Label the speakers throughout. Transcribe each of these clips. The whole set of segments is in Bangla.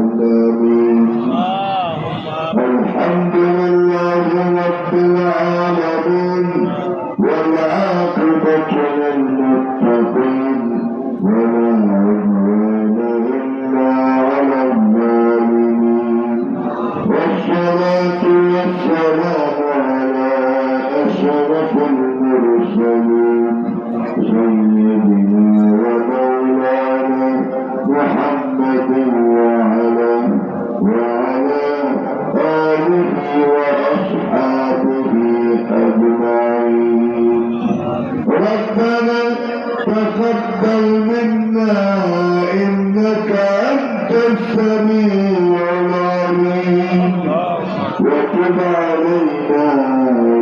Speaker 1: العالمين الحمد لله وتب علينا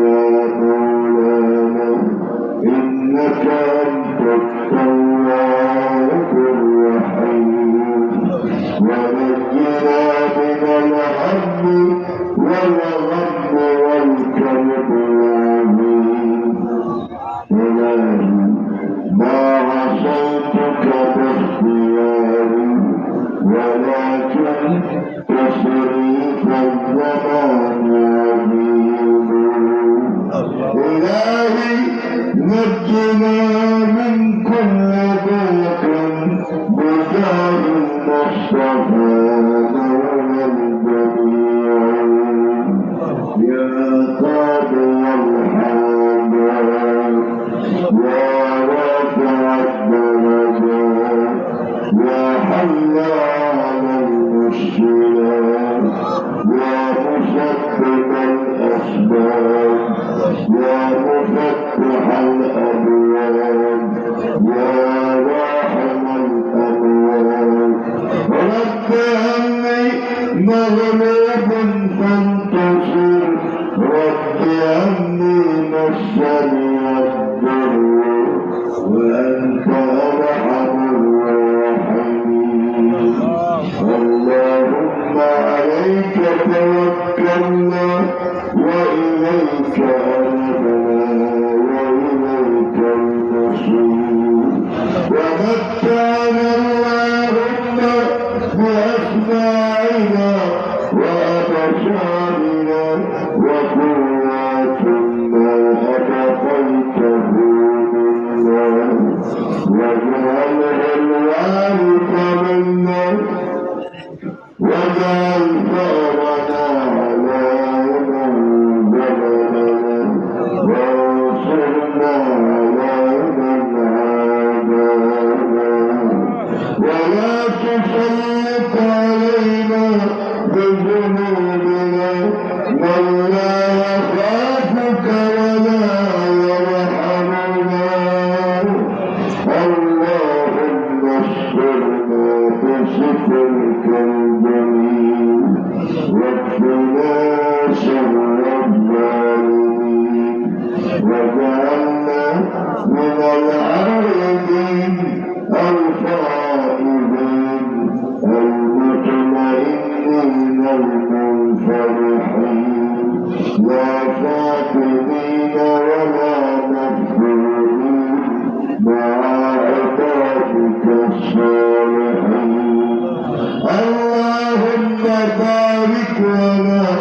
Speaker 1: يا مولانا إنك No, no, no. Thank you. ورسوله اللهم بارك لنا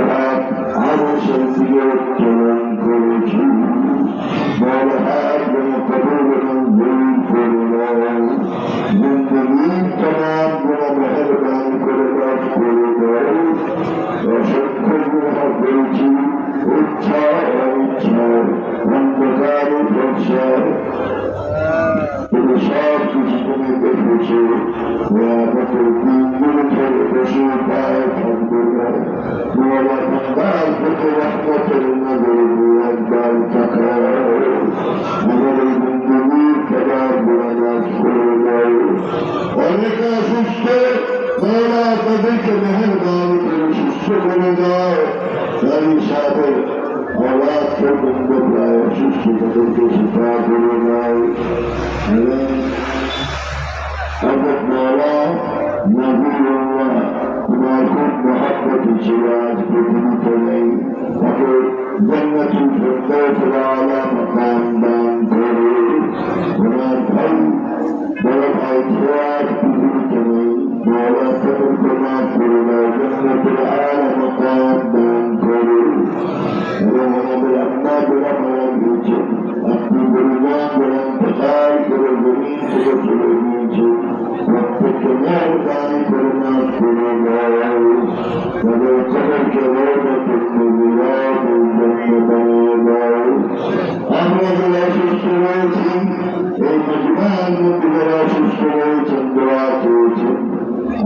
Speaker 1: হাত আরো শক্তিগত প্রদান করেছি বড় হাত কোনো কবর এবং ভুল করে দেয় বন্ধুর তমাম কোনো মেহরবান করে কাজ করে দেয় অসংখ্য গুণা করেছি ইচ্ছা অনিচ্ছা অন্ধকার সংসার কিন্তু সব কিছু তুমি দেখেছো আমাকে তিন দিন ধরে বসে পায় থাকবে না অনেকে অসুস্থ মহিলা তাদেরকে মেহরবান করে সুস্থ করে দাও তাই সাথে অবাধ প্রবন্ধ প্রায় অসুস্থ তাদেরকে শিকার করে দেয়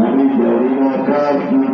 Speaker 1: আমি জানি না কার কি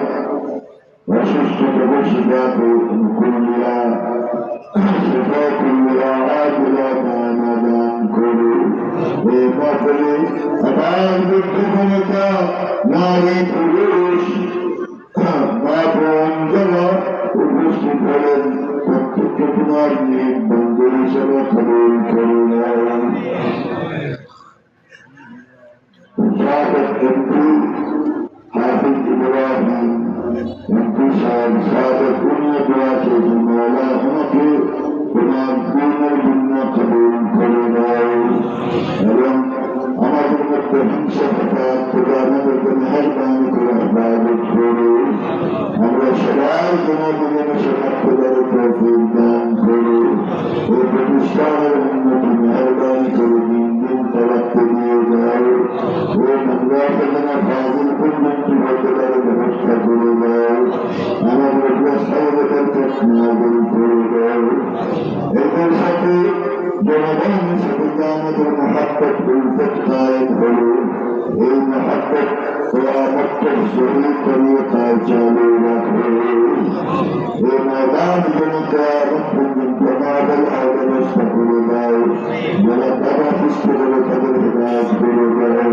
Speaker 1: বুদ্ধিমতা নারী পুরুষ মা বোন যারা উপস্থিত হলেন প্রত্যেককে তোমার নিয়ে বন্ধু হিসেবে কবুল করে এমপি হাফিজ ইব্রাহিম এমপি সাহেব সাবেক উনি দোয়া মৌলা আমাকে তোমার দিনের জন্য কবুল করে এবং আমাদের মধ্যে হিংসা থাকা খোদা আমাদেরকে মেহরবানি করে ইবাদত করে আমরা সবাই তোমার জীবনে সেবা করার তৌফিক দান করে এই প্রতিষ্ঠানের উন্নতি মেহরবানি করে দিন দিন করে আমাদের করে সাথে আমাদের মহাত্মক উল্ফত কায়েম হলো এই মহাত্মক কোয়ামত্তর শহীদ করিয়ে তার চালু রাখো। এই ময়দান যেন কোয়ামত পর্যন্ত আমাদের আর করে দাও। যারা বাবা সুস্থ করে তাদের হেদায়ত করে দাও।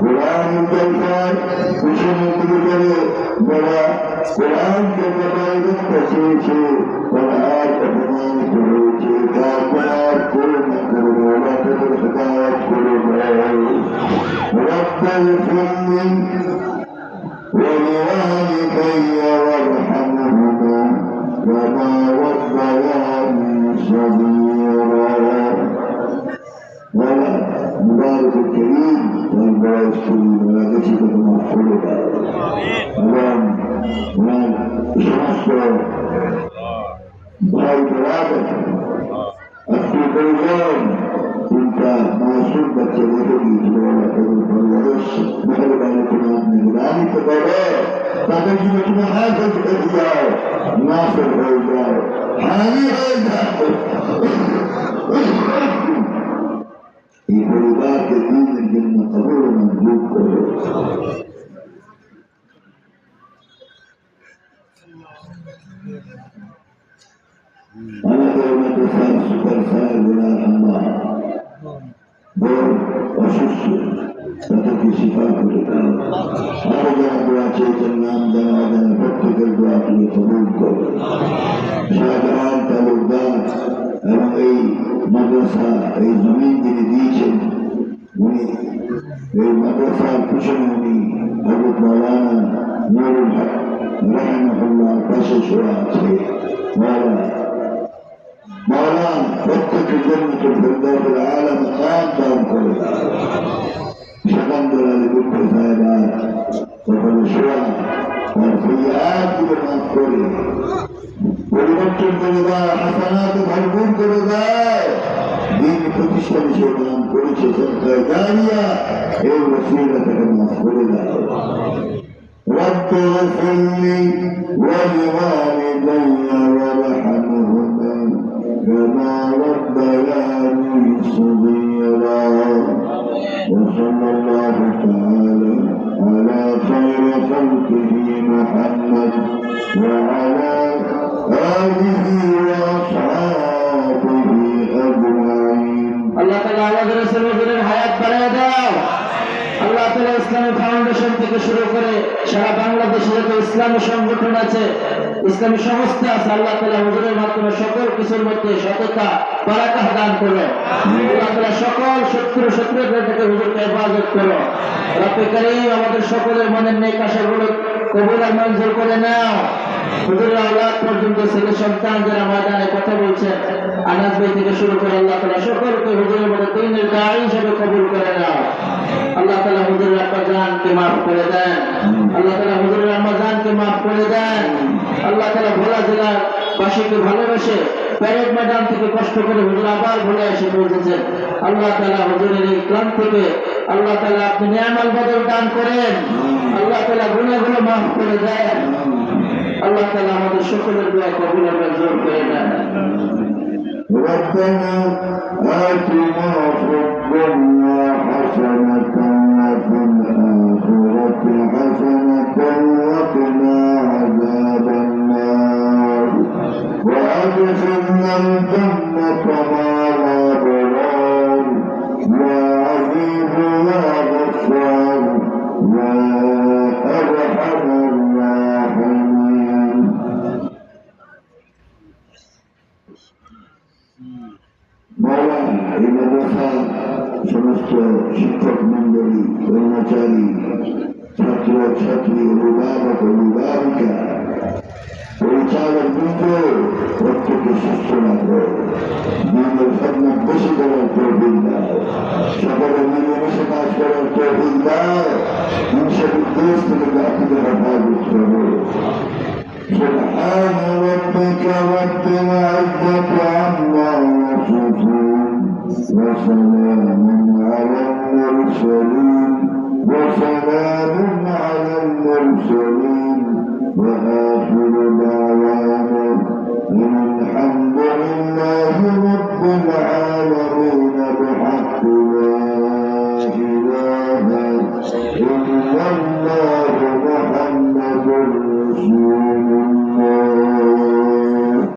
Speaker 1: কোরআন জলসায় কুশমন্ত্রী করে যারা قرآن کے مطابق تشریف قرآن تمام کرو جی کاغذ کرو کرو رب خداوت کرو۔ رب الفن ولوالدي وارحمهما وما ربياني صغيرا ولا مبارك الكريم والبارك الكريم ولا نسيت المغفور آمين من شخص ভাই বরাবর আপনি বলবেন চিন্তা মাসুম বাচ্চা রেখে দিয়েছিল ওরা তাদের পরিবারের মেহরবানি করে আপনি নিরামিত করে তাদের জন্য তুমি হাফেজ হয়ে যাও নাফের হয়ে যাও হানি হয়ে যাও এই পরিবারকে দিনের জন্য কবর মঞ্জুর করো আমাদের মাদ্রাসার সুপার সাহেব গোলাম আল্লাহ বড় অসুস্থ তাদেরকে শিফা করে দাও আরও যারা দোয়া চেয়েছেন নাম জানা অজানা প্রত্যেকের দোয়া তুমি কবুল করো শাহজাহান তালুকদার এবং এই মাদ্রাসা এই জমিন যিনি দিয়েছেন উনি এই মাদ্রাসার পিছনে উনি হজরত মৌলানা নুরুল হক রহমতুল্লাহ পাশে শোয়া আছে মৌলানা مولانا واتق جنة الفردوس الأعلى مقام دام كل شكرا لكل الخيرات وكل الشرع والسيئات بالمغفور পরিবর্তন করে দাও হাসানাতে ভরপুর করে দাও দিন প্রতিষ্ঠান হিসেবে নাম করেছে সরকার জানিয়া এই ওসিলা থেকে মাফ করে দাও رب اغفر لي ولوالدي وارحمهما كما ربياني صغيرا. وصلى الله تعالى على خير خلقه محمد وعلى آله وأصحابه أجمعين.
Speaker 2: الله تعالى رسول الله حياة بلدا الله تعالى إسلام ফাউন্ডেশন থেকে শুরু করে সারা বাংলাদেশে যত ইসলামী সংগঠন আছে, ইসলামী সংস্থা আছে, আল্লাহ তালা হুজুরের মাধ্যমে সকল কিছুর মধ্যে সততা, বারাকা দান করো। আল্লাহ সকল শত্রু শত্রুদের থেকে হুজুরকে হেফাজত করো। করিম আমাদের সকলের মনের নেই কাশাগুলো কবুল আর মঞ্জুর করে নাও। হুজুরের আল্লাহ পর্যন্ত ছেলে সন্তান যারা ময়দানে কথা বলছেন আনাজ ভাই থেকে শুরু করে আল্লাহ তালা সকলকে হুজুরের মধ্যে দিনের দায়ী হিসেবে কবুল প্যারেড ময়দান থেকে কষ্ট করে হুজুর আবার ভোলা এসে পৌঁছেছেন। আল্লাহ তালা হুজুরের এই ক্লান থেকে আল্লাহ তালা আপনি নিয়ামাল বদল দান করেন। আল্লাহ তালা গুণাগুলো মাফ করে দেন। আল্লাহ তালা আমাদের সকলের দোয়া কবুল আর মঞ্জুর করে দেন
Speaker 1: ربنا آتنا في الدنيا حسنة وفي الآخرة حسنة وقنا عذاب النار وأدخلنا الجنة প্রত্যেকে সুস্থ রাখো দিনের সন্ন্যাস বেশি করার তৌফিক দাও সকলে মিলেমিশে কাজ করার তৌফিক দাও হিংসা বিদ্বেষ থেকে জাতিকে হেফাজত করো سبحان ربك رب العزة عما يصفون وسلام على المرسلين